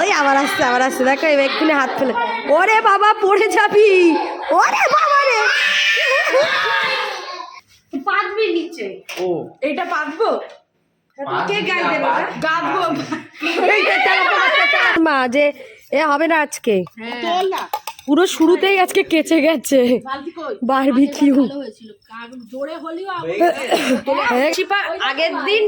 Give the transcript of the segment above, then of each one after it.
ওই আবার আসছে আবার আসছে। দেখো এবার এক্ষুনি হাত ফেলে। ওরে বাবা পড়ে যাবি। ওরে বাবা রে। পাতবি নিচে। ও। এটা পাতবো? কে গাই দেবে? গাবো। এই। মা যে এ হবে না আজকে। তোল না। পুরো শুরুতেই আজকে কেচে গেছে। বারবিকিউ আশিপার আগের দিন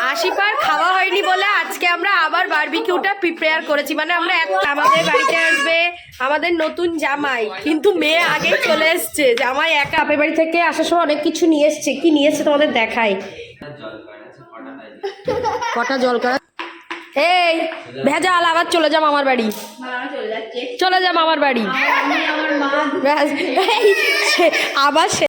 আশিপার খাওয়া হয়নি বলে আজকে আমরা আবার বারবিকিউটা প্রিপেয়ার করেছি। মানে আমরা এক- আমাদের বাড়িতে আসবে আমাদের নতুন জামাই। কিন্তু মেয়ে আগেই চলে এসছে। জামাই একা বাপের বাড়ি থেকে আসার সময় অনেক কিছু নিয়ে এসছে। কি নিয়ে এসছে তোমাদের দেখাই। কটা জল করা এই ভেজাল আবার চলে যাম আমার বাড়ি। চলে যাম আমার বাড়ি। আবার সে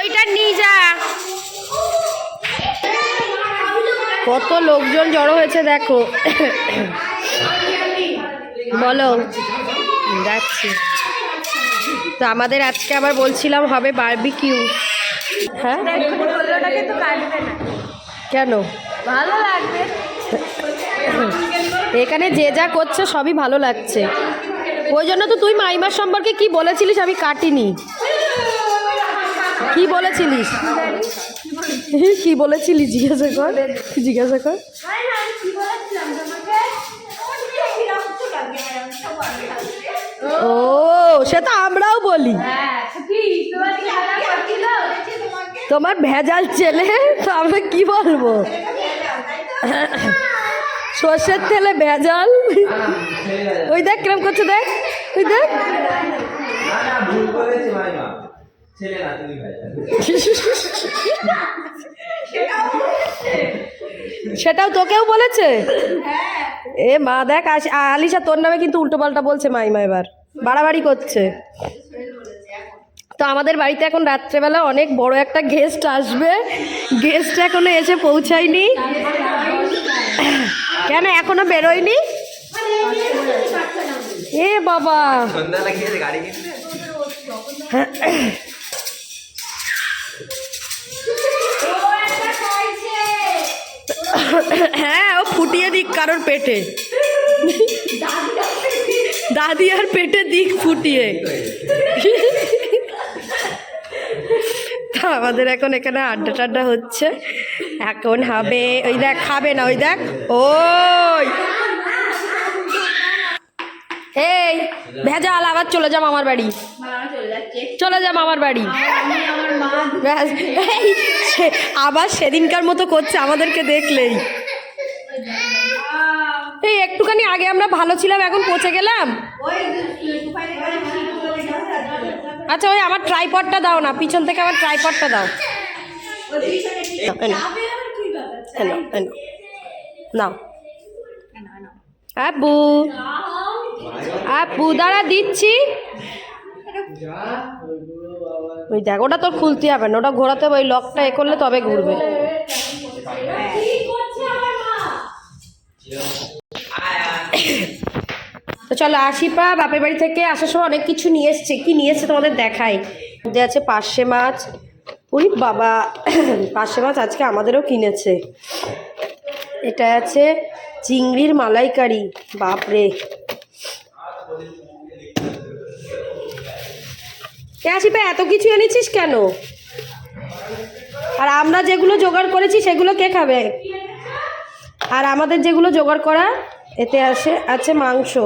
ওইটা নিয়ে যা। কত লোকজন জড়ো হয়েছে দেখো। বলো। যাচ্ছি তো আমাদের আজকে আবার বলছিলাম হবে হ্যাঁ? তো কাটবে না। কেন? ভালো লাগবে। এখানে যে যা করছে সবই ভালো লাগছে। ওই জন্য তো তুই মাইমার সম্পর্কে কি বলেছিলিস আমি কাটিনি। কি বলেছিলিস? কি বলেছিলি জিজ্ঞাসা কর। জিজ্ঞাসা কর। ও সে তো আমরাও বলি। তোমার ভেজাল ছেলে তো আমরা কি বলব? সর্ষের তেলে ভেজাল। ওই দেখ কিরম করছে দেখ ওই দেখ। সেটাও তোকেও বলেছে এ মা দেখ আলিশা তোর নামে কিন্তু উল্টো পাল্টা বলছে মাইমা এবার। বাড়াবাড়ি করছে। তো আমাদের বাড়িতে এখন রাত্রেবেলা অনেক বড় একটা গেস্ট আসবে। গেস্ট এখনও এসে পৌঁছায়নি। কেন এখনও বেরোয়নি? এ বাবা। হ্যাঁ ও ফুটিয়ে দিক কারোর পেটে। দাদি আর পেটে দিক ফুটিয়ে। আমাদের এখন এখানে আড্ডা টাড্ডা হচ্ছে। এখন হবে, ওই দেখ, খাবে না, ওই দেখ, ওই। এই, ভেজাল, আবার চলে যাম আমার বাড়ি। চলে যাম আমার বাড়ি। আবার সেদিনকার মতো করছে আমাদেরকে দেখলেই। এই, একটুখানি আগে আমরা ভালো ছিলাম, এখন পচে গেলাম। আচ্ছা ওই আমার ট্রাইপডটা দাও না, পিছন থেকে আমার ট্রাইপডটা দাও। নাও। আপু আপু পুদারা দিচ্ছি। ওই দেখ, ওটা তোর খুলতে হবে না, ওটা ঘোরাতে হবে, ওই লকটা এ করলে তবে ঘুরবে। তো চলো আশিপা বাপের বাড়ি থেকে আসার সময় অনেক কিছু নিয়ে এসছে। কি নিয়ে এসছে তোমাদের দেখাই। মধ্যে আছে পার্শে মাছ। ওই বাবা, পার্শে মাছ আজকে আমাদেরও কিনেছে। এটা আছে চিংড়ির মালাইকারি, বাপরে। এ আশিপা এত কিছু এনেছিস কেন? আর আমরা যেগুলো জোগাড় করেছি সেগুলো কে খাবে? আর আমাদের যেগুলো জোগাড় করা এতে আসে আছে মাংস।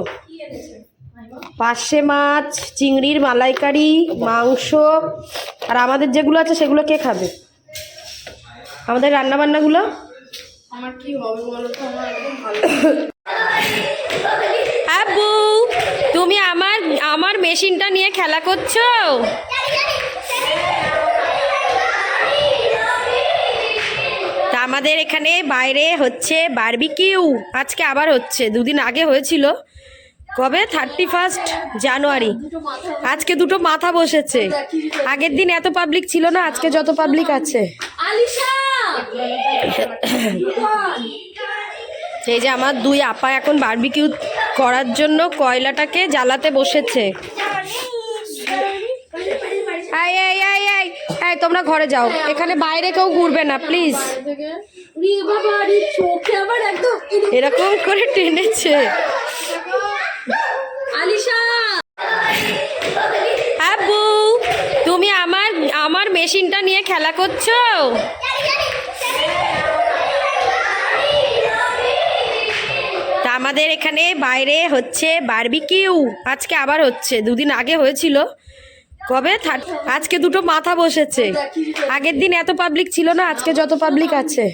পার্শে মাছ চিংড়ির মালাইকারি মাংস আর আমাদের যেগুলো আছে সেগুলো কে খাবে? আমাদের রান্নাবান্নাগুলো? আমার কি হবে বলো তো? আমার একদম ভালো আবু তুমি আমার আমার মেশিনটা নিয়ে খেলা করছ? আমাদের এখানে বাইরে হচ্ছে বারবিকিউ। আজকে আবার হচ্ছে দুদিন আগে হয়েছিল। কবে? Thirty first January. আজকে দুটো মাথা বসেছে। আগের দিন এত পাবলিক ছিল না আজকে যত পাবলিক আছে। আলিশা! এই যে আমার দুই আপা এখন বারবিকিউ করার জন্য কয়লাটাকে জ্বালাতে বসেছে। তোমরা ঘরে যাও। এখানে বাইরে কেউ ঘুরবে না প্লিজ এরকম করে টেনেছে। তুমি আমার আমার মেশিনটা নিয়ে খেলা করছ? আমাদের এখানে বাইরে হচ্ছে বারবিকিউ। আজকে আবার হচ্ছে, দুদিন আগে হয়েছিল। কবে? আজকে দুটো মাথা বসেছে। আগের দিন এত পাবলিক ছিল না, আজকে যত পাবলিক আছে।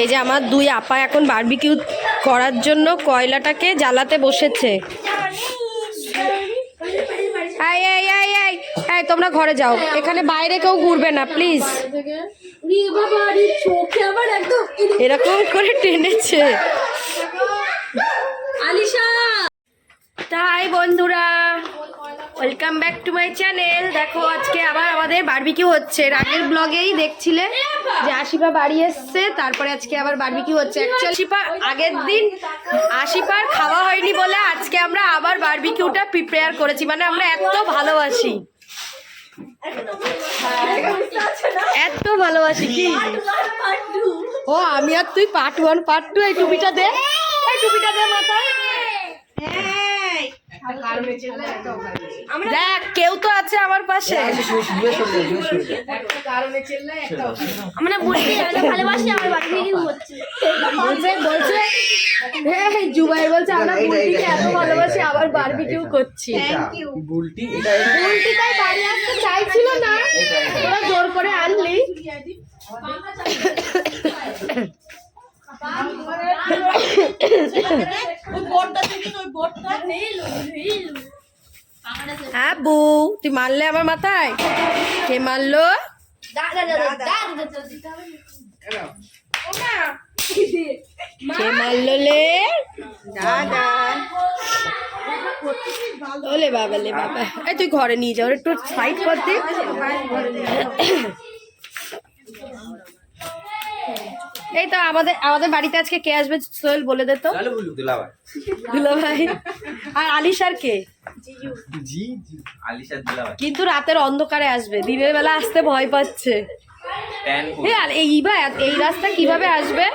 এই যে আমার দুই আপা এখন বারবিকিউ করার জন্য কয়লাটাকে জ্বালাতে বসেছে। এই তোমরা ঘরে যাও। এখানে বাইরে কেউ ঘুরবে না প্লিজ এরকম করে টেনেছে। আলিশা। তাই বন্ধুরা welcome back to my channel দেখো আজকে আবার আমাদের বারবিকিউ হচ্ছে। এর আগের ব্লগেই দেখছিলে যে আশিপা বাড়ি এসছে তারপরে আজকে আবার বারবিকিউ হচ্ছে। আশিপা আগের দিন আশিপার খাওয়া হয়নি বলে আজকে আমরা আবার বারবিকিউটা প্রিপেয়ার করেছি। মানে আমরা এত ভালোবাসি। এত ভালোবাসি কি? ও, আমি আর তুই পার্ট ওয়ান পার্ট টু এই টুপিটা দে। এই টুপিটা দে মাথায়। দেখ কেউ তো আছে আমার পাশে। আমরা বলছি আমরা ভালোবাসি আমার বাড়ি থেকে হচ্ছে বলছে বলছে এই জুবাই বলছে আমরা বুলটিকে এত ভালোবাসি আবার বারবিকিউ করছি। বুলটি বুলটি তাই বাড়ি আসতে চাইছিল না। তোরা জোর করে আনলি। হ্যাঁ তুই মারলে আমার মাথায়? কে মারলো? কে মারলো লে? ওলে বাবা, লে বাবা। এই তুই ঘরে নিয়ে যাও একটু সাইড কর এই তো আমাদের আমাদের বাড়িতে আজকে কে আসবে সোহেল বলে দে তো। দুলাভাই। দুলা আর আলিশার কে? কিন্তু রাতের অন্ধকারে আসবে দিনের বেলা আসতে ভয় পাচ্ছে। প্যান এই আর এই রাস্তা কীভাবে আসবে?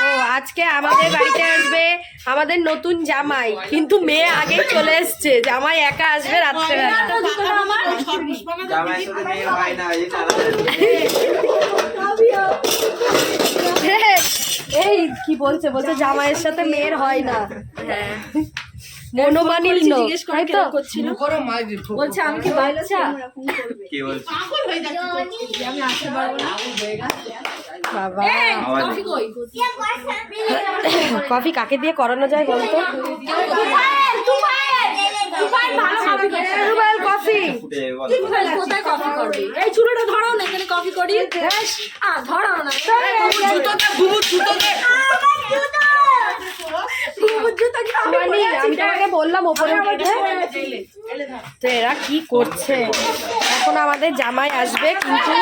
ও আজকে আমাদের বাড়িতে আসবে আমাদের নতুন জামাই কিন্তু মেয়ে আগেই চলে এসছে জামাই একা আসবে রাত্রেবেলা জামাই সাথে মেয়ে হয় না এই এই কি বলছে? বলছে জামাইয়ের সাথে মেয়ের হয় না। মনোমানিল্য তাই তো? বলছে আমি কি বাচ্চা? বাবা। কফি কাকে দিয়ে করানো যায় বলতো? রুবেল কফি। কোথায় কফি করবি? এই চুলোটা ধরাও না এখানে কফি করি। আ ধরাও না। জুতোটা বুবু জুতোটা। বুবু জুতো! কি আমি তোমাকে বললাম ওপরে তো এরা কি করছে? এখন আমাদের জামাই আসবে কিন্তু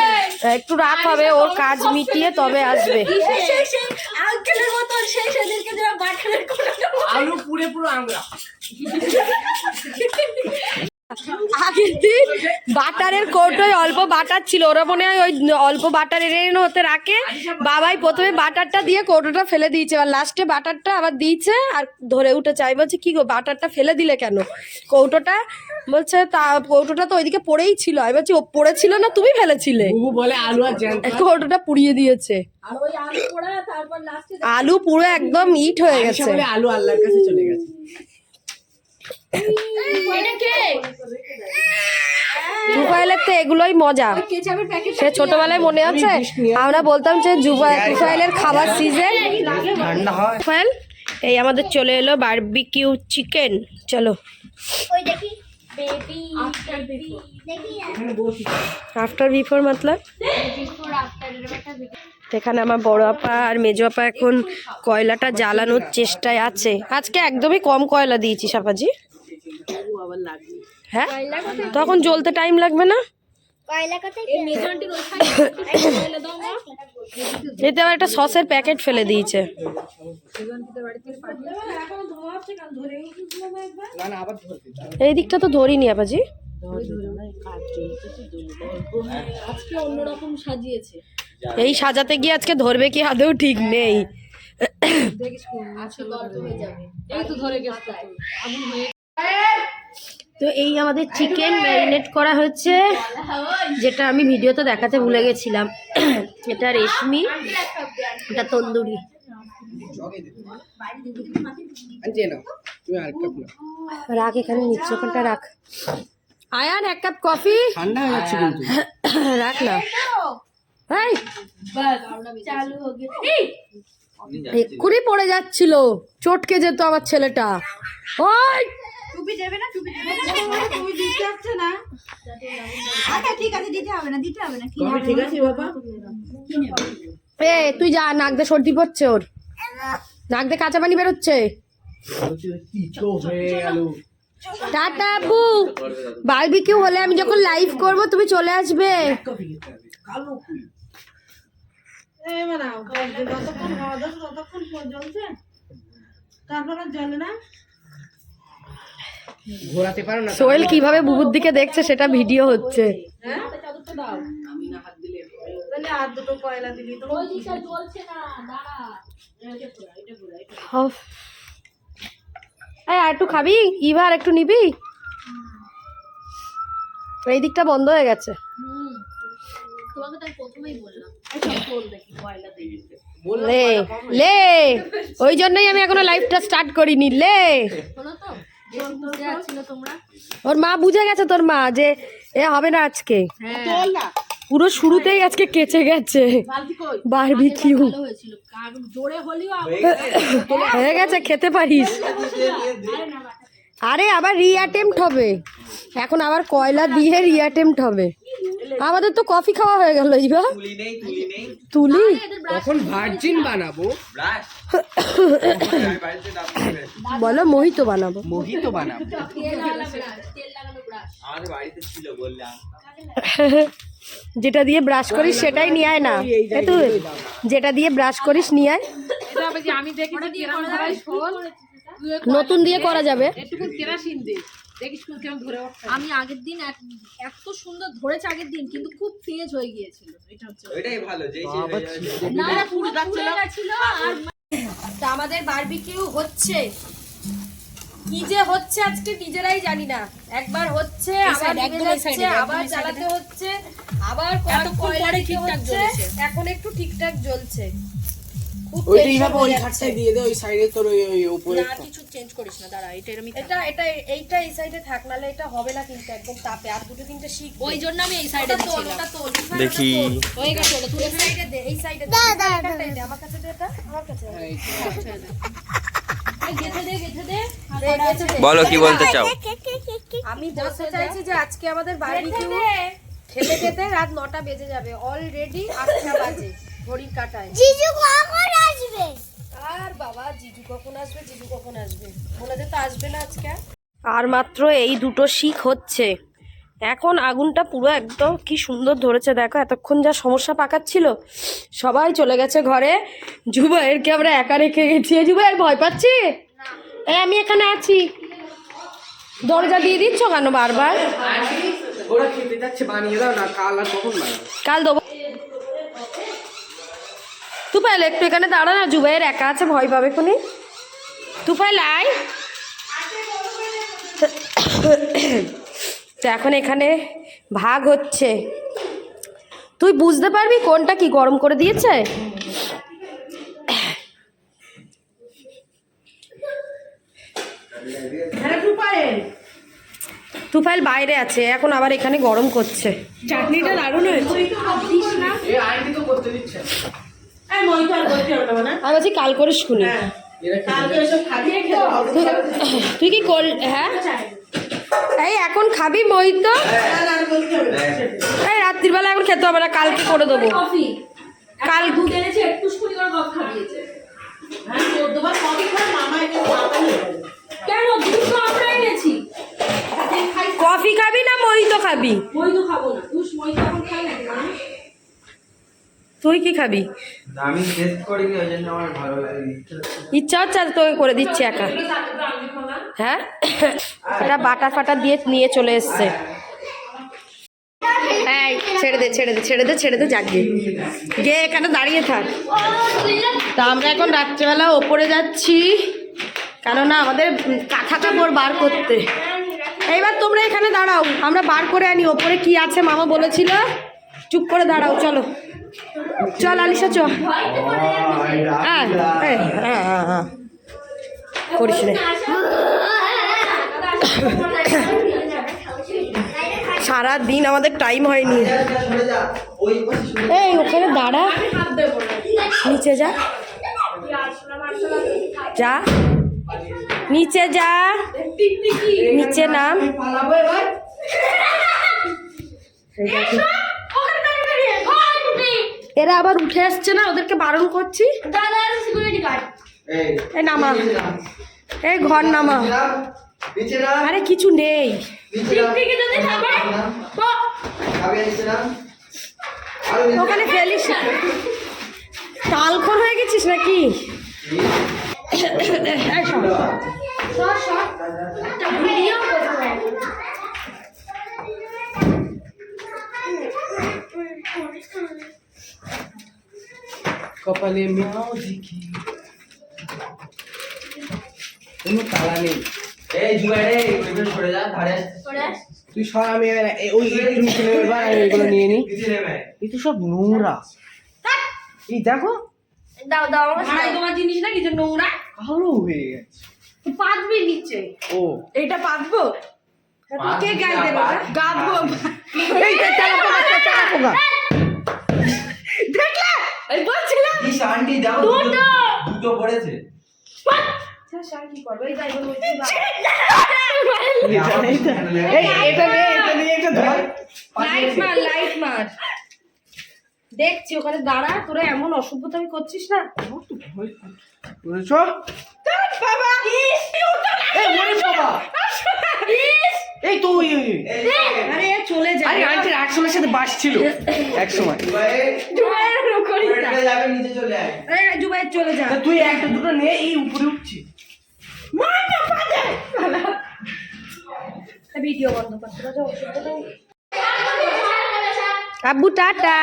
একটু রাত হবে ওর কাজ মিটিয়ে তবে আসবে। সেই সেদিনকে যারা কোটাটা আলু পুরে পুরো আমরা আগের দিন বাটারের কৌটোয় অল্প বাটার ছিল। ওরা মনে হয় ওই অল্প বাটার এনে এনে হতে রাখে। বাবাই প্রথমে বাটারটা দিয়ে কৌটোটা ফেলে দিয়েছে। আর লাস্টে বাটারটা আবার দিয়েছে আর ধরে উঠেছে। আমি বলছি কি গো বাটারটা ফেলে দিলে কেন? কৌটোটা বলছে তা কৌটোটা তো ওইদিকে পড়েই ছিল। আমি বলছি ও পড়েছিল না তুমি ফেলেছিলে? বলে আলু আর জ্যান্ত। কৌটোটা পুড়িয়ে দিয়েছে। আলু পোড়া তারপর লাস্টে আলু পুরো একদম ইট হয়ে গেছে। আলু আল্লাহর কাছে চলে গেছে এটা কে টুফাইলের তো এগুলোই মজা। সে ছোটবেলায় মনে আছে? আমরা বলতাম যে টুফাইলের খাবার সিজন ঠান্ডা এই আমাদের চলে এলো বারবিকিউ চিকেন চলো। ওই দেখি। বেবি আফটার বিফোর মতলব এখানে আমার বড় আপা আর মেজো আপা এখন কয়লাটা জ্বালানোর চেষ্টায় আছে। আজকে একদমই কম কয়লা দিয়েছি সাপাজি। হ্যাঁ? তখন জ্বলতে টাইম লাগবে না? এতে আবার একটা সসের প্যাকেট ফেলে দিয়েছে। এই দিকটা তো ধরিনি আপাজি। আজকে অন্যরকম সাজিয়েছে। এই সাজাতে গিয়ে আজকে ধরবে কি আদৌ ঠিক নেই। আজকে হয়ে যাবে। এই তো ধরে গেছে। তো। এই আমাদের চিকেন ম্যারিনেট করা হচ্ছে যেটা আমি ভিডিওতে দেখাতে ভুলে গেছিলাম। এটা রেশমি এটা তন্দুরি। রাখ এখানে নিচ্ছ ওখানটা রাখ। আয়ান এক কাপ কফি। ঠান্ডা হয়ে যাচ্ছে কিন্তু। রাখ না। এই! হয়ে এক্ষুনি পড়ে যাচ্ছিল। চটকে যেত আমার ছেলেটা। ওই! টুপি দেবে না টুপি দেবে না। তুমি দিতে হচ্ছে না। আচ্ছা ঠিক আছে দিতে হবে না দিতে হবে না ঠিক আছে বাবা? এ তুই যা নাক দিয়ে সর্দি পড়ছে ওর। নাক দিয়ে কাঁচা পানি বেরোচ্ছে। হয়ে টাটা আব্বু বারবিকিউ হলে আমি যখন লাইভ করব তুমি চলে আসবে। হবে ঘোরাতে পারো না সোহেল কীভাবে বুবুর দিকে দেখছে সেটা ভিডিও হচ্ছে। একটু খাবি? ইভা আর একটু নিবি? এই দিকটা বন্ধ হয়ে গেছে। লে ওই জন্যই আমি এখনও লাইফটা স্টার্ট করিনি লে। ওর মা বুঝে গেছে তোর মা যে এ হবে না আজকে। পুরো শুরুতেই আজকে কেচে গেছে। বারবি আগুন হয়ে গেছে খেতে পারিস। আরে আবার রিঅ্যাটেম্পট হবে এখন আবার কয়লা দিয়ে রিঅ্যাটেম্পট হবে আমাদের তো কফি খাওয়া হয়ে গেল ইবা তুলি নেই তুলি নেই তুলি তখন ভার্জিন বানাবো বলো মোহিত বানাবো মোহিত বানাবো তেল লাগানো ব্রাশ তেল লাগানো ব্রাশ আমাদের বাড়িতে ছিল বললাম যেটা দিয়ে ব্রাশ করিস সেটাই নিয়ে আয় না তুই যেটা দিয়ে ব্রাশ করিস নিয়ে আয় আমি দেখি নতুন দিয়ে করা যাবে। কেরাসিন দে। দেখিস কেমন ধরে আমি আগের দিন এত সুন্দর ধরেছে আগের দিন কিন্তু খুব তেজ হয়ে গিয়েছিল। এটা হচ্ছে ওইটাই ভালো যেই। না পুরো আর তা আমাদের বারবিকিউ হচ্ছে। কি যে হচ্ছে আজকে নিজেরাই জানি না। একবার হচ্ছে আবার একদম আবার চালাতে হচ্ছে আবার কয়লা পরে ঠিকঠাক হচ্ছে, জ্বলেছে। এখন একটু ঠিকঠাক জ্বলছে। ওইটা এইভাবে ওই দিয়ে দে ওই সাইডে তোর ওই ওই উপরে না কিছু চেঞ্জ করিস না দাঁড়া এটা আমি এটা এটা এইটা এই সাইডে থাক নালে এটা হবে না কিন্তু একদম তাপে। আর দুটো তিনটে শিখ ওই জন্য আমি এই সাইডে তোল ওটা তোল। দেখি। হয়ে গেছে ওটা তুলে সাইডে দে এই সাইডে দে। আমার কাছে দে এটা আমার কাছে দে। এই গেথে দে গেথে দে দে, গেছে দে। বলো কি বলতে চাও। আমি বলতে চাইছি যে আজকে আমাদের বারবিকিউ খেতে খেতে রাত নটা বেজে যাবে। অলরেডি আটটা বাজে। ঘড়ির কাটায়। জিজু কখন আসবে? আর বাবা জিজু কখন আসবে? জিজু কখন আসবে? বলে তো আসবে না আজকে। আর মাত্র এই দুটো শিখ হচ্ছে। এখন আগুনটা পুরো একদম কি সুন্দর ধরেছে দেখো এতক্ষণ যা সমস্যা পাকাচ্ছিল সবাই চলে গেছে ঘরে। জুবাইরকে আমরা একা রেখে গেছি। এ জুবাইর ভয় পাচ্ছি? এই আমি এখানে আছি। দরজা দিয়ে দিচ্ছ কেন বারবার? ওরা খেতে যাচ্ছে বানিয়ে দাও না কাল আর কখন বানাবো? কাল দেবো তুফাইল একটু এখানে দাঁড়া না জুবাইয়ের একা আছে ভয় পাবে কোনি তুফাইল আয়। তো এখন এখানে ভাগ হচ্ছে। তুই বুঝতে পারবি কোনটা কি গরম করে দিয়েছে? তুফাইল। বাইরে আছে এখন আবার এখানে গরম করছে। চাটনিটা দারুণ হয়েছে। তো না। মই তো না আমি বলছি কাল শুনি খাবি খেতে হবে তুই- কি কর হ্যাঁ? এই এখন খাবি মোহিত না, না, আর বলতে এই রাত্রিবেলা এখন খেতে হবে না কালকে করে দেবো। কফি কাল দুধ এনেছে একটু করে কফি খাইয়েছে হ্যাঁ, কফি যাবে। কেন? দুধ তো আমরা এনেছি। কফি খাবি না মোহিত খাবি? মই তো খাব না। দুধ তুই কি খাবি? আমি টেস্ট করিনি ওই জন্য আমার ভালো লাগে। ইচ্ছা হচ্ছে তোকে করে দিচ্ছি একা। হ্যাঁ? এটা বাটার ফাটার দিয়ে নিয়ে চলে এসছে। এই ছেড়ে দে ছেড়ে দে ছেড়ে দে ছেড়ে দে এখানে দাঁড়িয়ে থাক। তা আমরা এখন রাত্রেবেলা ওপরে যাচ্ছি। কেননা আমাদের কাঁথা কাপড় বার করতে। এইবার তোমরা এখানে দাঁড়াও। আমরা বার করে আনি। ওপরে কি আছে মামা বলেছিল? চুপ করে দাঁড়াও চলো। চল আলিশা, চ। করিস রে সারা দিন আমাদের টাইম হয়নি। এই, ওখানে দাঁড়া। নিচে যা। যা। নিচে যা। নিচে নাম পালাবো এবার এই দেখো। এরা আবার উঠে আসছে না, ওদেরকে বারণ করছি। নামা। এই ঘর নামা। আরে কিছু নেই। ওখানে ফেলিস। না। তালখন হয়ে গেছিস নাকি? এই শোন। কপালে মিয়াও দেখি। কোনো তালা নেই। এই জুয়াই রে ওইখানে সরে যা ধারে তুই সর আমি ওই নিচে নেমে এবার আমি এগুলো নিয়ে নেমে। এই তো সব নোংরা। এই দেখো। দাও দাও আমার ভাই তোমার জিনিস না কিছু নোংরা। কালো হয়ে গেছে। পাতবি নিচে। ও। এইটা পাতবো? কে গায়ে দেবে? গাঁদবো এই চালা পোকা চালা পোকা লাইট মার লাইট মার। দেখছি ওখানে দাঁড়া তোরা এমন অসভ্যতামি করছিস না। বুঝেছ বাবা এই মরে বাবা। এই তো ওই ওই, ওই। আরে চলে যা। আরে আন্টির একসময়ের সাথে বাস ছিল। এক করিস না। যাবে নিচে চলে আয়। এই জুবাই চলে যা। তুই একটা দুটো নিয়ে এই উপরে উঠছি। না পাদে ভিডিও বন্ধ কর অসভ্যতামি আব্বু টাটা।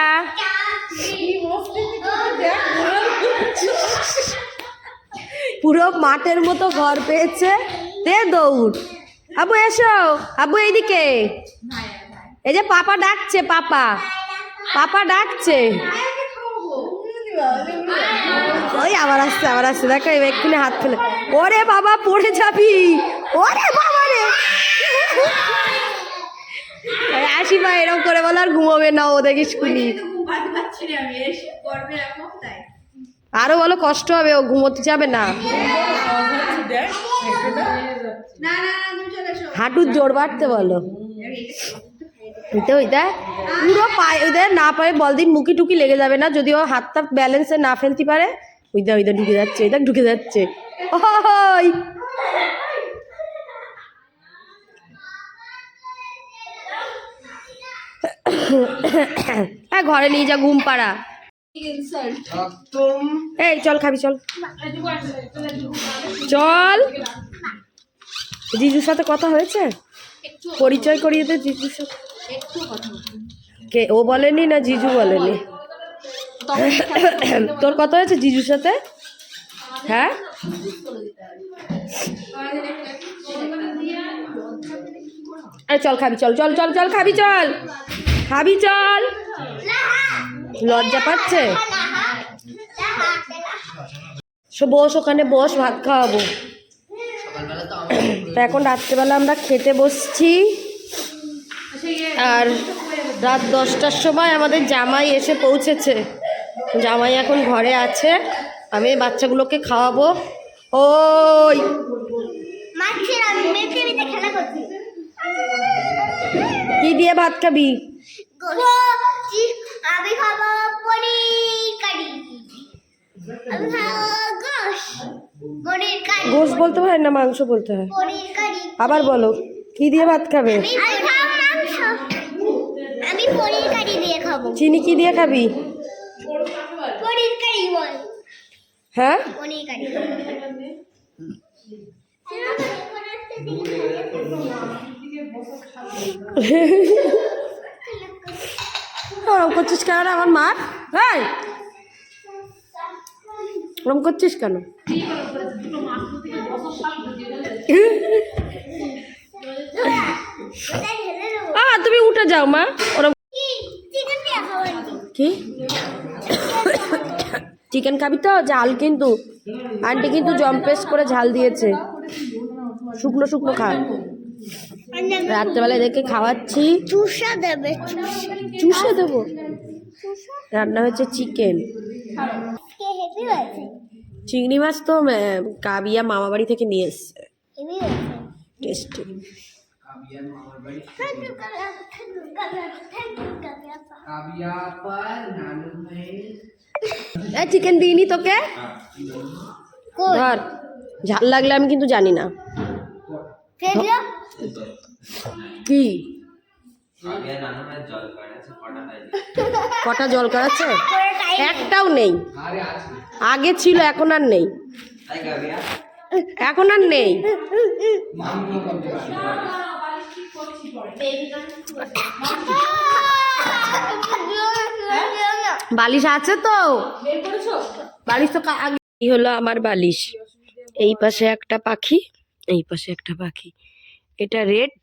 পুরো মাঠের মতো ঘর পেয়েছে। তে দৌড়। আবু এসো। আবু এইদিকে। এই যে পাপা ডাকছে পাপা। পাপা ডাকছে। ওই আবার আসছে আবার আসছে। দেখো এক্ষুনি হাত ফেলে। ওরে বাবা পড়ে যাবি? ওরে বাবা রে। আসি মা এরকম করে বলো আর ঘুমোবে না ও দেখিস কুনি আরও বলো কষ্ট হবে ও ঘুমোতে যাবে না? হাঁটুর জোর বাড়তে বলো। ওইটা ওইটা পুরো পায়ে ওইটা না পায়ে বল দিন মুখি টুকি লেগে যাবে না, যদি ও হাতটা ব্যালেন্সে না ফেলতে পারে ওইটা ওইটা ঢুকে যাচ্ছে ওইটা ঢুকে যাচ্ছে। ওই হ্যাঁ ঘরে নিয়ে যা, ঘুম পাড়া। এই, চল খাবি, চল। চল। জিজুর সাথে কথা হয়েছে? পরিচয় করিয়ে দে জিজুর সাথে। কে ও বলেনি না জিজু বলেনি? তোর কথা হয়েছে জিজুর সাথে? হ্যাঁ? এই চল খাবি চল চল চল চল খাবি চল। খাবি চল। লজ্জা পাচ্ছে? বস ওখানে বস ভাত খাওয়াবো। তা এখন রাত্রেবেলা আমরা খেতে বসছি। আর রাত দশটার সময় আমাদের জামাই এসে পৌঁছেছে। জামাই এখন ঘরে আছে। আমি বাচ্চাগুলোকে খাওয়াবো। ওই! কি দিয়ে ভাত খাবি? আমি খাব পনির কারি। আমি খাব গোশ। গোশ বলতে হয় না মাংস বলতে হয়? আবার বলো। কি দিয়ে ভাত খাবে? আমি পনির চিনি কি দিয়ে খাবি? পনির কারি বল। হ্যাঁ? পনির কারি। ওরম করছিস কেন আমার মা এই! ওরম করছিস কেন? আ তুমি উঠে যাও মা। খাওয়ার কি? চিকেন খাবি তো? ঝাল কিন্তু। আন্টি কিন্তু জম্পেস করে ঝাল দিয়েছে। শুকনো শুকনো খা। রাত্রেবেলায় দেখে খাওয়াচ্ছি। চুষা দেবে চুষে। দেবো? রান্না হয়েছে চিকেন। চিংড়ি মাছ তো কাবিয়া মামা বাড়ি থেকে নিয়ে এসছে। টেস্টি। কাবিয়া মামার বাড়ি কাবিয়া চিকেন দিইনি তোকে ধর ঝাল লাগলে আমি কিন্তু জানি না। কি? কটা জল করাচ্ছে? একটাও নেই। আগে ছিল এখন আর নেই। এখন আর নেই। বালিশ আছে তো? বালিশ তো এই হলো আমার বালিশ। এই পাশে একটা পাখি এই পাশে একটা পাখি। এটা রেড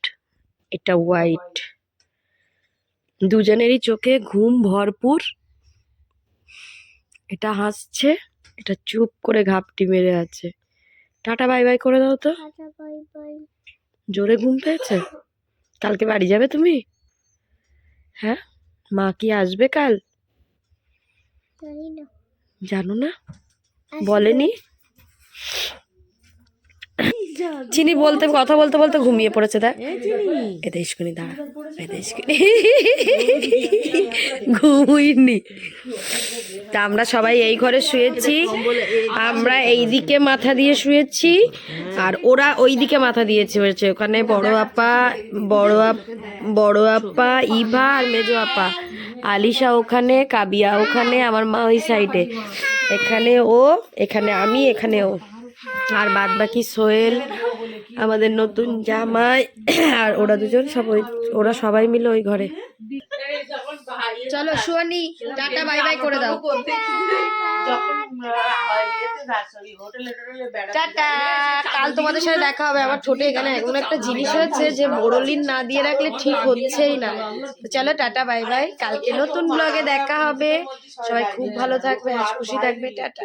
এটা হোয়াইট। দুজনেরই চোখে ঘুম ভরপুর। এটা হাসছে এটা চুপ করে ঘাপটি মেরে আছে। টাটা বাই বাই করে দাও তো। Bye bye. জোরে ঘুম পেয়েছে? কালকে বাড়ি যাবে তুমি? হ্যাঁ? মা কি আসবে কাল? জানো না। বলেনি? চিনি বলতে কথা বলতে বলতে ঘুমিয়ে পড়েছে দেখ এতে ইস্কুনি দাঁড়া এতে ইস্কুনি ঘুমুইনি তা আমরা সবাই এই ঘরে শুয়েছি আমরা এই দিকে মাথা দিয়ে শুয়েছি আর ওরা ওই দিকে মাথা দিয়েছে হয়েছে ওখানে বড় আপা বড় আপ বড় আপা ইভা আর মেজো আপা আলিশা ওখানে কাবিয়া ওখানে আমার মা ওই সাইডে এখানে ও এখানে আমি এখানে ও আর বাদ বাকি সোহেল, আমাদের নতুন জামাই, আর ওরা দুজন সব ওরা সবাই মিলে ওই ঘরে। চলো সোয়ানি টাটা, বাই বাই করে দাও। কাল তোমাদের সাথে দেখা হবে, আমার ঠোঁটে এখানে এমন একটা জিনিস হয়েছে যে মোড়লিন না দিয়ে রাখলে ঠিক হচ্ছেই না। চলো, টাটা, বাই বাই, কালকে নতুন ব্লগে দেখা হবে। সবাই খুব ভালো থাকবে, হাসি খুশি থাকবে, টাটা।